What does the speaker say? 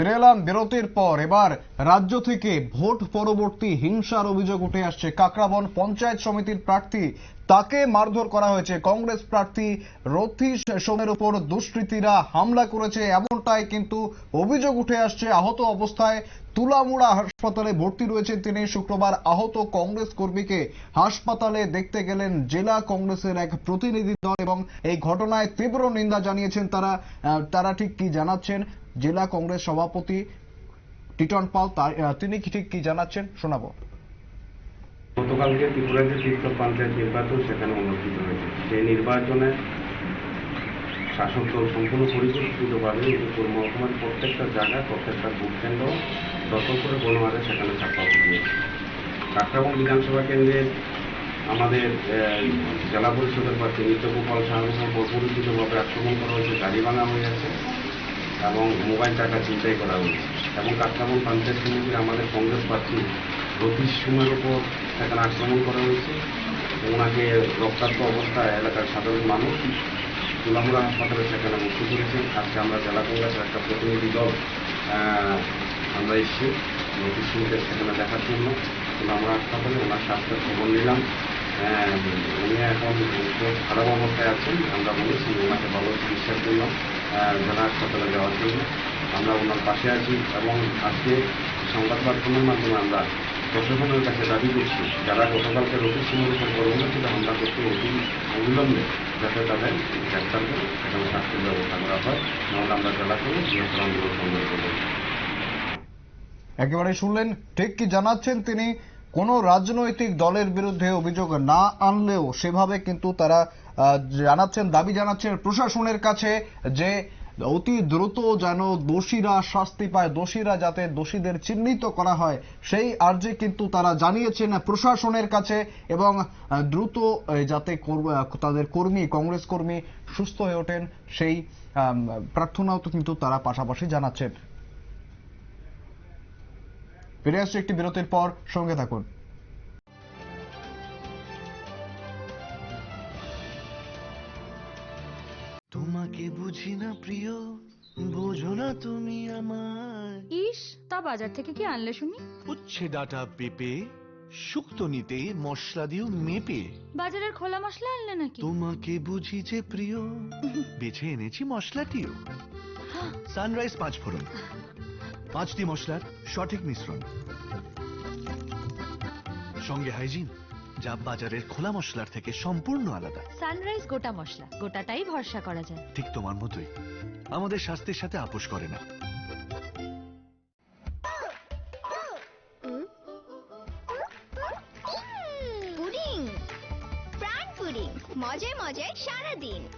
ফিরে এলাম বিরতির পর। এবার রাজ্য থেকে ভোট পরবর্তী হিংসার অভিযোগ উঠে আসছে। কাকরাবন পঞ্চায়েত সমিতির প্রার্থী, তাকে মারধর করা হয়েছে। কংগ্রেস প্রার্থী রথীশ সোমের উপর দুষ্কৃতীরা হামলা করেছে, এমনটাই কিন্তু অভিযোগ উঠে আসছে। আহত অবস্থায় তুলামুড়া হাসপাতালে ভর্তি রয়েছেন তিনি। শুক্রবার আহত কংগ্রেস কর্মীকে হাসপাতালে দেখতে গেলেন জেলা কংগ্রেসের এক প্রতিনিধি দল এবং এই ঘটনায় তীব্র নিন্দা জানিয়েছেন তারা। তারা ঠিক কি জানাচ্ছেন? জেলা কংগ্রেস সভাপতি টিটন পাল, তার- তিনি ঠিক কি জানাচ্ছেন? শোনাবো। গতকালকে ত্রিপুরা যে তীর্থ পঞ্চায়েত নির্বাচন সেখানে অনুষ্ঠিত হয়েছে। সেই নির্বাচনে শাসক দল সম্পূর্ণ পরিকল্পিতভাবে উত্তর মহকুমার প্রত্যেকটা জায়গায় প্রত্যেকটা ভোট কেন্দ্র দখল করে গণহারে সেখানে ছাপ্পা দিয়েছে কাকরাবন বিধানসভা কেন্দ্রে আমাদের জেলা পরিষদের প্রার্থী নিত্যগোপাল সাহায্য পরিচিতভাবে আক্রমণ করা হয়েছে, গাড়ি ভাঙা হয়েছে এবং মোবাইল টাকা চিন্তাই করা হয়েছে। এবং কাকরাবন পঞ্চায়েত সমিতির আমাদের কংগ্রেস প্রার্থী রতীশ সুমের ওপর সেখানে আক্রমণ করা হয়েছে। ওনাকে রক্তাক্ত অবস্থায় এলাকার সাধারণ মানুষ তুলামুড়া হাসপাতালে সেখানে মুক্তি করেছেন। আজকে আমরা জেলা কংগ্রেসের একটা প্রতিনিধি দল আমরা এসেছি। রতীশ সিংকে সেখানে দেখার জন্য তুলামুড়া হাসপাতালে ওনার স্বাস্থ্যের খবর নিলাম। উনি এখন খারাপ অবস্থায় আছেন। আমরা বলেছি ওনাকে ভালো চিকিৎসার জন্য জেলা হাসপাতালে যাওয়ার জন্য। আমরা ওনার পাশে আছি এবং আজকে সংবাদ মাধ্যমের মাধ্যমে আমরা প্রশাসনের কাছে দাবি করছি, যারা গতকালকে রোগীর উপর পরবর্তীতে হামলা করতে অতি অবিলম্বে যাতে তাদের গ্রেপ্তার করে সেখানে শাস্তির ব্যবস্থা করা হয় নাহলে আমরা জেলা করে বৃহত্তর আন্দোলন সংগ্রহ করব একেবারে শুনলেন, ঠিক কি জানাচ্ছেন তিনি কোন রাজনৈতিক দলের বিরুদ্ধে অভিযোগ না আনলেও সেভাবে কিন্তু তারা জানাচ্ছেন, দাবি জানাচ্ছেন প্রশাসনের কাছে যে অতি দ্রুত যেন দোষীরা শাস্তি পায়, দোষীরা যাতে দোষীদের চিহ্নিত করা হয়, সেই আর্জি কিন্তু তারা জানিয়েছেন প্রশাসনের কাছে এবং দ্রুত যাতে তাদের কর্মী, কংগ্রেস কর্মী সুস্থ হয়ে ওঠেন, সেই প্রার্থনাও তো কিন্তু তারা পাশাপাশি জানাচ্ছেন। ফিরে আসছে একটি বিরতির পর সঙ্গে থাকুন। তোমাকে বুঝি না প্রিয় বোঝো না তুমি আমার ইস তা বাজার থেকে কি আনলে শুনি? উচ্ছে ডাটা পেঁপে শুক্তো নিতে মশলা দিও মেপে। বাজারের খোলা মশলা আনলে নাকি? তোমাকে বুঝি যে প্রিয় বেছে এনেছি মশলাটিও। সানরাইজ পাঁচ ফোড়ন। পাঁচটি মশলার সঠিক মিশ্রণ। সঙ্গে হাইজিন যা বাজারের খোলা মশলার থেকে সম্পূর্ণ আলাদা। সানরাইজ গোটা মশলা গোটাটাই ভরসা করা যায়। ঠিক তোমার মতোই। আমাদের স্বাস্থ্যের সাথে আপোষ করে না। পুডিং প্রাণ পুডিং। মজায় মজায় সারাদিন।